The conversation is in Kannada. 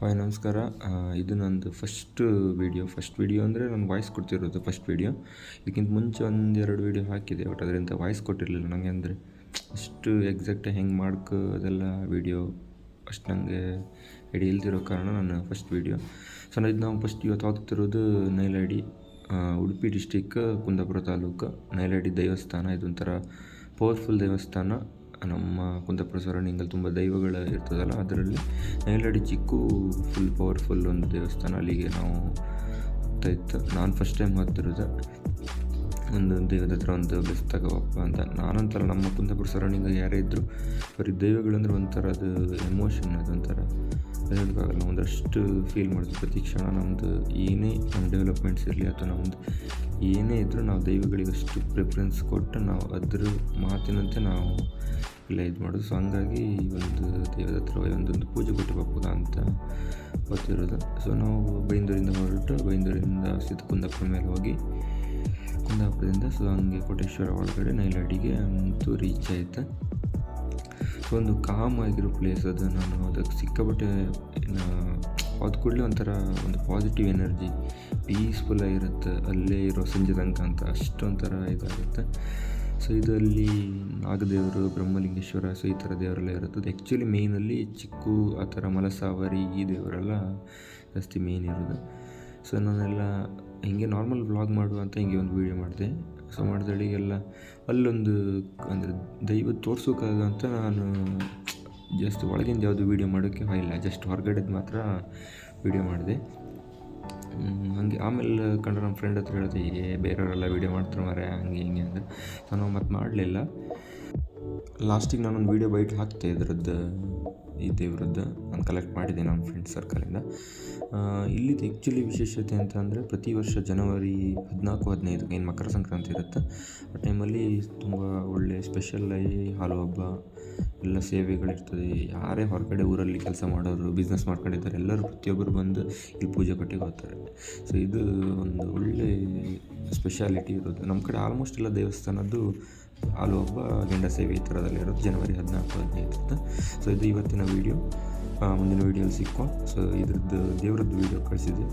ಹಾಯ್, ನಮಸ್ಕಾರ. ಇದು ನಂದು ಫಸ್ಟ್ ವೀಡಿಯೋ ಫಸ್ಟ್ ವೀಡಿಯೋ ಅಂದರೆ ನಾನು ವಾಯ್ಸ್ ಕೊಡ್ತಿರೋದು ಫಸ್ಟ್ ವೀಡಿಯೋ ಇದಕ್ಕಿಂತ ಮುಂಚೆ ಒಂದೆರಡು ವೀಡಿಯೋ ಹಾಕಿದೆ ಬಟ್ ಅದರಿಂದ ವಾಯ್ಸ್ ಕೊಟ್ಟಿರಲಿಲ್ಲ ನನಗೆ ಅಂದರೆ. ಅಷ್ಟು ಎಕ್ಸಾಕ್ಟಾಗಿ ಹೆಂಗೆ ಮಾಡ್ಕೊ ಅದೆಲ್ಲ ವೀಡಿಯೋ ಅಷ್ಟು ನನಗೆ ಎಡಿ ಇಲ್ದಿರೋ ಕಾರಣ ನನ್ನ ಫಸ್ಟ್ ವೀಡಿಯೋ ಸೊ ನಾನು ಇದು ನಾವು ಫಸ್ಟ್ ಇವತ್ತು ಹಾಕ್ತಿರೋದು ನೈಲಾಡಿ ಉಡುಪಿ ಡಿಸ್ಟಿಕ್ ಕುಂದಾಪುರ ತಾಲೂಕು. ನೈಲಾಡಿ ದೇವಸ್ಥಾನ, ಇದೊಂಥರ ಪವರ್ಫುಲ್ ದೇವಸ್ಥಾನ. ನಮ್ಮ ಕುಂದಾಪುರ ಸರೌಂಡಿಂಗಲ್ಲಿ ತುಂಬ ದೈವಗಳ ಇರ್ತದಲ್ಲ, ಅದರಲ್ಲಿ ನೈಲಾಡಿ ಚಿಕ್ಕು ಫುಲ್ ಪವರ್ಫುಲ್ ಒಂದು ದೇವಸ್ಥಾನ ಅಲ್ಲಿಗೆ ನಾವು ಹೋಗ್ತಾ ಇತ್ತು. ನಾನು ಫಸ್ಟ್ ಟೈಮ್ ಹೋಗ್ತಿರೋದು. ಒಂದು ದೇವದ ಹತ್ರ ಒಂದು ತಗೋಪ್ಪ ಅಂತ. ನಾನೊಂಥರ ನಮ್ಮ ಕುಂದಾಪುರ ಸರೌಂಡಿಂಗ್ ಯಾರೇ ಇದ್ದರು ಬರೀ ದೈವಗಳಂದ್ರೆ ಒಂಥರ ಅದು ಎಮೋಷನ್ ಅದೊಂಥರ ಹೇಳೋಕ್ಕಾಗಲ್ಲ, ಒಂದಷ್ಟು ಫೀಲ್ ಮಾಡ್ತೀವಿ ಪ್ರತಿ ಕ್ಷಣ ನಮ್ಮದು ಏನೇ ನಮ್ಮ ಡೆವಲಪ್ಮೆಂಟ್ಸ್ ಇರಲಿ ಅಥವಾ ನಮ್ಮದು ಏನೇ ಇದ್ದರೂ ನಾವು ದೈವಗಳಿಗೆ ಅಷ್ಟು ಪ್ರಿಫರೆನ್ಸ್ ಕೊಟ್ಟು ನಾವು ಅದ್ರ ಮಾತಿನಂತೆ ನಾವು ಎಲ್ಲ ಇದು ಮಾಡೋದು. ಸೊ ಹಂಗಾಗಿ ಒಂದು ದೇವದ ಹತ್ರ ಒಂದೊಂದು ಪೂಜೆ ಕೊಟ್ಟು ಅಂತ ಗೊತ್ತಿರೋದು. ಸೊ ನಾವು ಬೈಂದೂರಿಂದ ಹೊರಟು ಬೈಂದೂರಿಂದ ಸಿದ್ಧ ಕುಂದಾಪುರ ಮೇಲೆ ಹೋಗಿ ಕುಂದಾಪುರದಿಂದ ಸೊ ಹಂಗೆ ಕೋಟೇಶ್ವರ ಒಳಗಡೆ ನೈಲಾಡಿಗೆ ಅಂತೂ ರೀಚ್ ಆಯಿತು? ಸೊ, ಒಂದು ಕಾಮ್ ಆಗಿರೋ ಪ್ಲೇಸ್ ಅದು ನಾನು ಅದಕ್ಕೆ ಸಿಕ್ಕಾಪಟ್ಟೆ ಅದು ಕೂಡಲೇ ಒಂಥರ ಒಂದು ಪಾಸಿಟಿವ್ ಎನರ್ಜಿ ಪೀಸ್ಫುಲ್ ಆಗಿರುತ್ತೆ, ಅಲ್ಲೇ ಇರೋ ಸಂಜೆ ತನಕ ಅಂತ, ಅಷ್ಟೊಂಥರ ಇದಾಗುತ್ತೆ. ಸೊ, ಇದರಲ್ಲಿ ನಾಗದೇವರು, ಬ್ರಹ್ಮಲಿಂಗೇಶ್ವರ, ಸೊ, ಈ ಥರ ದೇವರೆಲ್ಲ ಇರುತ್ತೆ. ಅದು ಆ್ಯಕ್ಚುಲಿ ಮೇಯ್ನಲ್ಲಿ ಚಿಕ್ಕು, ಆ ಥರ ಮಲಸಾವರಿ, ಈ ದೇವರೆಲ್ಲ ಜಾಸ್ತಿ ಮೇಯ್ನ್ ಇರೋದು. ಸೊ, ನಾನೆಲ್ಲ ಹಿಂಗೆ ನಾರ್ಮಲ್ ವ್ಲಾಗ್ ಮಾಡುವ ಅಂತ ಹಿಂಗೆ ಒಂದು ವೀಡಿಯೋ ಮಾಡಿದೆ. ಸೊ ಮಾಡಿದಳಿಗೆಲ್ಲ ಅಲ್ಲೊಂದು ಅಂದರೆ ದೈವ ತೋರ್ಸೋಕ್ಕಾಗಂತ ನಾನು ಜಸ್ಟ್ ಒಳಗಿಂದ ಯಾವುದು ವೀಡಿಯೋ ಮಾಡೋಕ್ಕೆ ಇಲ್ಲ ಜಸ್ಟ್ ಹೊರಗಡೆದು ಮಾತ್ರ ವೀಡಿಯೋ ಮಾಡಿದೆ. ಹಂಗೆ ಆಮೇಲೆ ಕಂಡ್ರೆ ನಮ್ಮ ಫ್ರೆಂಡ್ ಹತ್ರ ಹೇಳಿದೆ ಏ ಬೇರೆಯವರೆಲ್ಲ ವೀಡಿಯೋ ಮಾಡ್ತಾರೆ ಮಾರೆ ಹಂಗೆ ಹಿಂಗೆ ಅಂದರೆ ಸೊ ನಾವು ಮತ್ತೆ ಮಾಡಲಿಲ್ಲ. ಲಾಸ್ಟಿಗೆ ನಾನೊಂದು ವೀಡಿಯೋ ಬೈಟ್ ಹಾಕ್ತೆ ಇದ್ರದ್ದು, ಈ ದೇವ್ರದ್ದು. ನಾನು ಕಲೆಕ್ಟ್ ಮಾಡಿದ್ದೆ ನನ್ನ ಫ್ರೆಂಡ್ ಸರ್ಕಲಿಂದ ಇಲ್ಲಿದ್ದು ಆ್ಯಕ್ಚುಲಿ ವಿಶೇಷತೆ ಅಂತ ಅಂದರೆ ಪ್ರತಿ ವರ್ಷ ಜನವರಿ ಹದಿನಾಲ್ಕು, ಹದಿನೈದು ಏನು ಮಕರ ಸಂಕ್ರಾಂತಿ ಇರುತ್ತೆ. ಆ ಟೈಮಲ್ಲಿ ತುಂಬ ಒಳ್ಳೆ ಸ್ಪೆಷಲ್ಲಾಗಿ ಹಾಲು ಹಬ್ಬ, ಎಲ್ಲ ಸೇವೆಗಳಿರ್ತದೆ. ಯಾರೇ ಹೊರಗಡೆ ಊರಲ್ಲಿ ಕೆಲಸ ಮಾಡೋರು ಬಿಸ್ನೆಸ್ ಮಾಡ್ಕೊಂಡಿದ್ದಾರೆ, ಎಲ್ಲರೂ ಪ್ರತಿಯೊಬ್ಬರು ಬಂದು ಇಲ್ಲಿ ಪೂಜೆ ಕಟ್ಟಿಗೆ ಹೋಗ್ತಾರೆ. ಸೊ ಇದು ಒಂದು ಒಳ್ಳೆ ಸ್ಪೆಷಾಲಿಟಿ ಇರೋದು ನಮ್ಮ ಕಡೆ ಆಲ್ಮೋಸ್ಟ್ ಎಲ್ಲ ದೇವಸ್ಥಾನದ್ದು ಹಾಲು ಹಬ್ಬ, ಗಂಡ ಸೇವೆ ಈ ಥರದಲ್ಲಿ ಇರೋದು ಜನವರಿ ಹದಿನಾಲ್ಕು, ಹದಿನೈದು ಸೊ ಇದು ಇವತ್ತಿನ ವೀಡಿಯೋ ಮುಂದಿನ ವೀಡಿಯೋಲಿ ಸಿಕ್ಕೋ ಸೊ ಇದ್ರದ್ದು ದೇವರದ್ದು ವೀಡಿಯೋ ಕಳಿಸಿದೆ